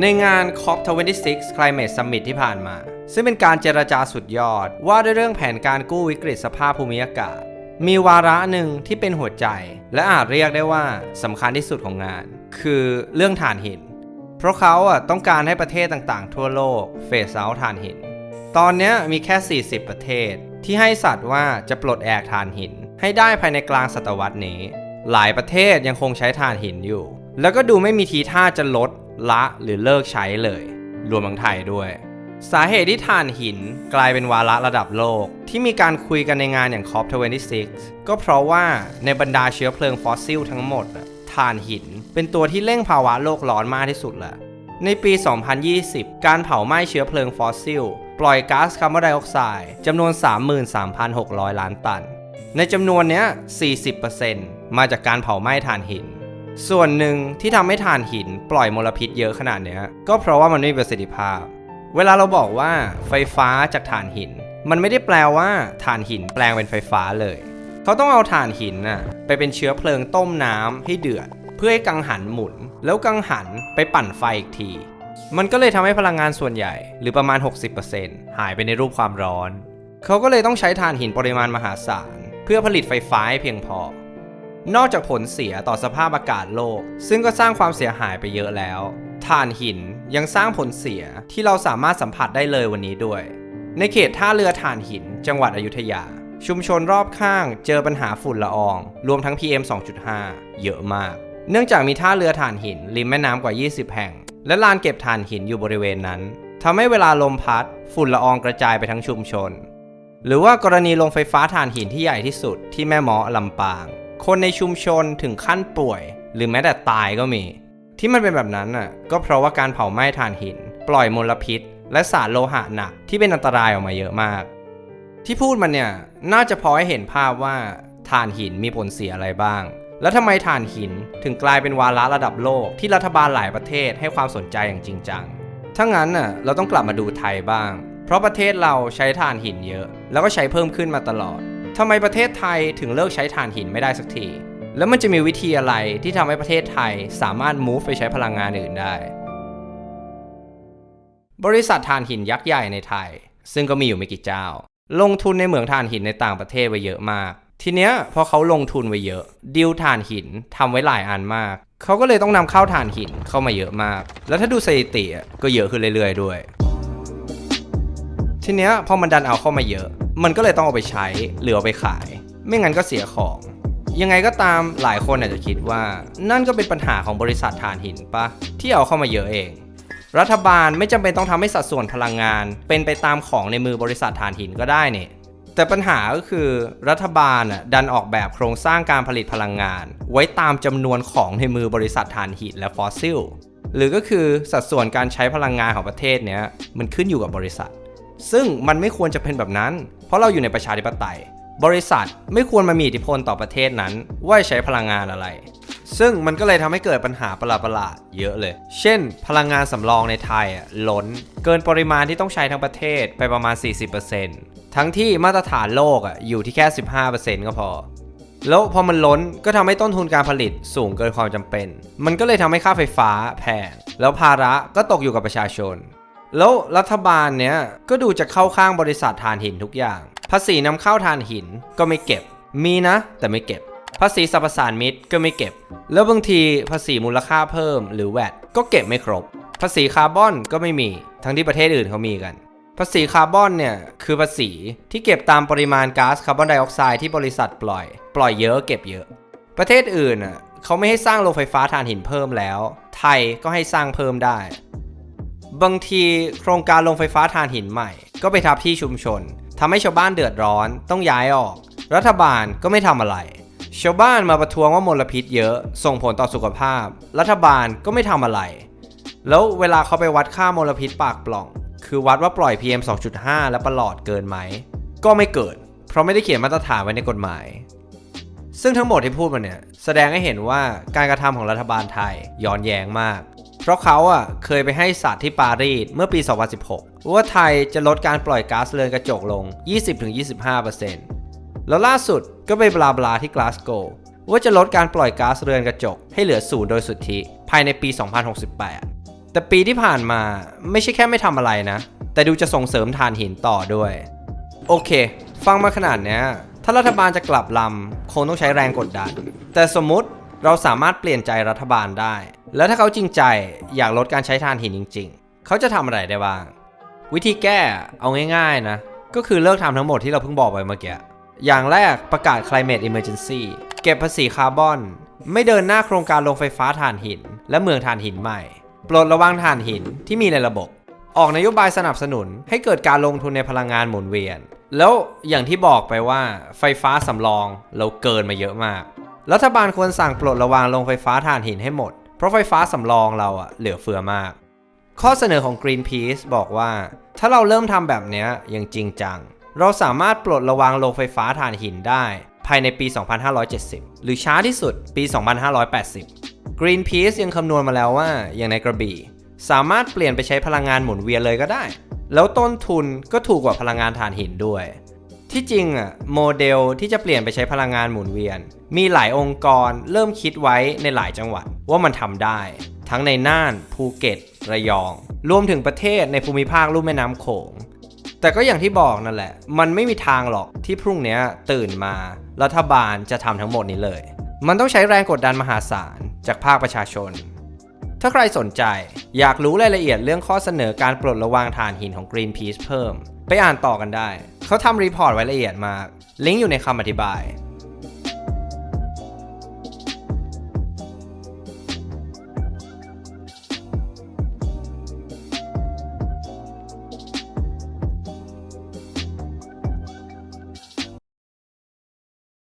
ในงาน COP26 Climate Summit ที่ผ่านมา ซึ่งเป็นการเจรจาสุดยอดว่าด้วยเรื่องแผนการกู้วิกฤตสภาพภูมิอากาศ มีวาระหนึ่งที่เป็นหัวใจ และอาจเรียกได้ว่าสำคัญที่สุดของงาน คือเรื่องถ่านหิน เพราะเขาอะต้องการให้ประเทศต่างๆ ทั่วโลกเฟสเอาถ่านหิน ตอนนี้มีแค่ 40 ประเทศ ที่ให้สัตว์ว่าจะปลดแอกถ่านหิน ให้ได้ภายในกลางศตวรรษนี้ หลายประเทศยังคงใช้ถ่านหินอยู่ แล้วก็ดูไม่มีทีท่าจะลด ละหรือเลิกใช้เลย รวมทั้งไทยด้วย สาเหตุที่ถ่านหินกลายเป็นวาระระดับโลก ที่มีการคุยกันในงานอย่าง COP26 ก็เพราะว่าในบรรดาเชื้อเพลิงฟอสซิลทั้งหมดอะถ่านหิน เป็นตัวที่เร่งภาวะโลกร้อนมากที่สุดแหละในปี 2020 การเผาไหม้เชื้อเพลิงฟอสซิล ปล่อยก๊าซคาร์บอนไดออกไซด์จำนวน 33,600 ล้านตัน ในจำนวนเนี้ย 40%มาจากการเผาไหม้ถ่านหิน ส่วนหนึ่งที่ทำให้ถ่านหินปล่อยมลพิษเยอะขนาดเนี้ย ก็เพราะว่ามันไม่มีประสิทธิภาพ เวลาเราบอกว่าไฟฟ้าจากถ่านหิน มันไม่ได้แปลว่าถ่านหินแปลงเป็นไฟฟ้าเลย เขาต้องเอาถ่านหินน่ะไปเป็นเชื้อเพลิงต้มน้ำให้เดือด เพื่อให้กังหันหมุน แล้วกังหันไปปั่นไฟอีกที มันก็เลยทำให้พลังงานส่วนใหญ่ หรือประมาณ 60%หายไปในรูปความร้อน เขาก็เลยต้องใช้ถ่านหินปริมาณมหาศาลเพื่อผลิตไฟฟ้าให้เพียงพอ นอกจากผลเสียต่อสภาพอากาศโลก ซึ่งก็สร้างความเสียหายไปเยอะแล้วถ่านหินยังสร้างผลเสียที่เราสามารถสัมผัสได้เลยวันนี้ด้วย ในเขตท่าเรือถ่านหิน จังหวัดอยุธยา ชุมชนรอบข้างเจอปัญหาฝุ่นละออง รวมทั้ง PM 2.5 เยอะมาก เนื่องจากมีท่าเรือถ่านหิน ริมแม่น้ำกว่า 20 แห่ง และลานเก็บถ่านหินอยู่บริเวณนั้นทำให้เวลาลมพัด ฝุ่นละอองกระจายไปทั้งชุมชน หรือว่ากรณีโรงไฟฟ้าถ่านหินที่ใหญ่ที่สุดที่แม่เมาะลำปาง คนในชุมชนถึงขั้นป่วย หรือแม้แต่ตายก็มี ที่มันเป็นแบบนั้นน่ะก็เพราะว่าการเผาไหม้ถ่านหิน ปล่อยมลพิษ และสารโลหะหนักที่เป็นอันตรายออกมาเยอะมาก ที่พูดมันเนี่ยน่าจะพอให้เห็นภาพว่าถ่านหินมีผลเสียอะไรบ้าง แล้วทำไมถ่านหินถึงกลายเป็นวาระระดับโลกที่รัฐบาลหลายประเทศให้ความสนใจอย่างจริงจังถ้างั้นน่ะเราต้องกลับมาดูไทยบ้าง เพราะประเทศเราใช้ถ่านหินเยอะ แล้วก็ใช้เพิ่มขึ้นมาตลอด ทำไมประเทศไทยถึงเลิกใช้ถ่านหินไม่ได้สักที แล้วมันจะมีวิธีอะไรที่ทำให้ประเทศไทยสามารถ move ไปใช้พลังงานอื่นได้ บริษัทถ่านหินยักษ์ใหญ่ในไทย ซึ่งก็มีอยู่ไม่กี่เจ้า ลงทุนในเหมืองถ่านหินในต่างประเทศไว้เยอะมาก ทีเนี้ยพอเขาลงทุนไว้เยอะดีลถ่านหินทำไว้หลายอันมาก เขาก็เลยต้องนำเข้าถ่านหินเข้ามาเยอะมาก แล้วถ้าดูสถิติก็เยอะขึ้นเรื่อยๆด้วย ทีเนี้ยพอมันดันเอาเข้ามาเยอะ มันก็เลยต้องเอาไปใช้หรือเอาไปขาย ไม่งั้นก็เสียของ ยังไงก็ตามหลายคนอาจจะคิดว่า นั่นก็เป็นปัญหาของบริษัทถ่านหินปะที่เอาเข้ามาเยอะเอง รัฐบาลไม่จำเป็นต้องทำให้สัดส่วนพลังงาน เป็นไปตามของในมือบริษัทถ่านหินก็ได้เนี่ยแต่ปัญหาก็คือรัฐบาลดันออกแบบโครงสร้างการผลิตพลังงาน ไว้ตามจำนวนของในมือบริษัทถ่านหินและฟอสซิลหรือก็คือสัดส่วนการใช้พลังงานของประเทศเนี้ยมันขึ้นอยู่กับบริษัท ซึ่งมันไม่ควรจะเป็นแบบนั้น เพราะเราอยู่ในประชาธิปไตย บริษัทไม่ควรมามีอิทธิพลต่อประเทศนั้น ว่าใช้พลังงานอะไร ซึ่งมันก็เลยทำให้เกิดปัญหาประหลาดๆเยอะเลย เช่น พลังงานสำรองในไทยอะล้น เกินปริมาณที่ต้องใช้ทั้งประเทศไปประมาณ 40%ทั้งที่มาตรฐานโลกอะอยู่ที่แค่ 15%ก็พอแล้วพอมันล้นก็ทำให้ต้นทุนการผลิตสูงเกินความจำเป็น มันก็เลยทำให้ค่าไฟฟ้าแพง แล้วภาระก็ตกอยู่กับประชาชน แล้วรัฐบาลเนี้ยก็ดูจะเข้าข้างบริษัทถ่านหินทุกอย่าง ภาษีนำเข้าถ่านหินก็ไม่เก็บ มีนะ แต่ไม่เก็บ ภาษีสรรพสานมิตก็ไม่เก็บ แล้วบางทีภาษีมูลค่าเพิ่มหรือแวดก็เก็บไม่ครบ ภาษีคาร์บอนก็ไม่มี ทั้งที่ประเทศอื่นเขามีกัน ภาษีคาร์บอนเนี่ยคือภาษีที่เก็บตามปริมาณก๊าซคาร์บอนไดออกไซด์ที่บริษัทปล่อย ปล่อยเยอะเก็บเยอะ ประเทศอื่นอะเขาไม่ให้สร้างโรงไฟฟ้าถ่านหินเพิ่มแล้ว ไทยก็ให้สร้างเพิ่มได้ บางทีโครงการโรงไฟฟ้าถ่านหินใหม่ ก็ไปทับที่ชุมชนทำให้ชาวบ้านเดือดร้อนต้องย้ายออก รัฐบาลก็ไม่ทำอะไร ชาวบ้านมาประท้วงว่ามลพิษเยอะส่งผลต่อสุขภาพ รัฐบาลก็ไม่ทำอะไร แล้วเวลาเขาไปวัดค่ามลพิษปากปล่อง คือวัดว่าปล่อย PM 2.5 และประหลอดเกินไหม ก็ไม่เกิด เพราะไม่ได้เขียนมาตรฐานไว้ในกฎหมายซึ่งทั้งหมดที่พูดมาเนี่ย แสดงให้เห็นว่าการกระทำของรัฐบาลไทยย้อนแย้งมาก เพราะเขาอะเคยไปให้สัตว์ที่ปารีสเมื่อปี 2016 ว่าไทยจะลดการปล่อยก๊าซเรือนกระจกลง 20-25%แล้วล่าสุดก็ไปบลาบลาที่กลาสโกว่าจะลดการปล่อยก๊าซเรือนกระจกให้เหลือศูนย์โดยสุทธิ ภายในปี 2068 แต่ปีที่ผ่านมาไม่ใช่แค่ไม่ทำอะไรนะ แต่ดูจะส่งเสริมถ่านหินต่อด้วย โอเค ฟังมาขนาดเนี้ยถ้ารัฐบาลจะกลับลำคงต้องใช้แรงกดดัน แต่สมมติเราสามารถเปลี่ยนใจรัฐบาลได้ แล้วถ้าเขาจริงใจอยากลดการใช้ถ่านหินจริง ๆ เขาจะทำอะไรได้บ้าง วิธีแก้เอาง่ายๆนะ ก็คือเลิกทำทั้งหมดที่เราเพิ่งบอกไปเมื่อกี้ อย่างแรกประกาศ climate emergency เก็บภาษีคาร์บอน ไม่เดินหน้าโครงการโรงไฟฟ้าถ่านหิน และเมืองถ่านหินใหม่ ปลดระวางถ่านหินที่มีในระบบ ออกนโยบายสนับสนุนให้เกิดการลงทุนในพลังงานหมุนเวียน แล้วอย่างที่บอกไปว่าไฟฟ้าสำรองเราเกินมาเยอะมาก รัฐบาลควรสั่งปลดระวางโรงไฟฟ้าถ่านหินให้หมด เพราะไฟฟ้าสำรองเราอะเหลือเฟือมาก ข้อเสนอของ Greenpeace บอกว่า ถ้าเราเริ่มทำแบบนี้อย่างจริงจัง เราสามารถปลดระวางโรงไฟฟ้าถ่านหินได้ ภายในปี 2570 หรือช้าที่สุดปี 2580 Greenpeace ยังคำนวณมาแล้วว่าอย่างในกระบี่ สามารถเปลี่ยนไปใช้พลังงานหมุนเวียนเลยก็ได้ แล้วต้นทุนก็ถูกกว่าพลังงานถ่านหินด้วย ที่จริงอะโมเดลที่จะเปลี่ยนไปใช้พลังงานหมุนเวียน มีหลายองค์กรเริ่มคิดไว้ในหลายจังหวัดว่ามันทำได้ ทั้งในน่านภูเก็ต ระยอง รวมถึงประเทศในภูมิภาคลุ่มแม่น้ำโขง แต่ก็อย่างที่บอกนั่นแหละ มันไม่มีทางหรอกที่พรุ่งนี้ตื่นมา รัฐบาลจะทำทั้งหมดนี้เลย มันต้องใช้แรงกดดันมหาศาลจากภาคประชาชน ถ้าใครสนใจอยากรู้รายละเอียดเรื่องข้อเสนอการปลดระวางถ่านหินของ Greenpeace เพิ่ม ไปอ่านต่อกันได้ เขาทำรีพอร์ตไว้ละเอียดมาก ลิงก์อยู่ในคำอธิบาย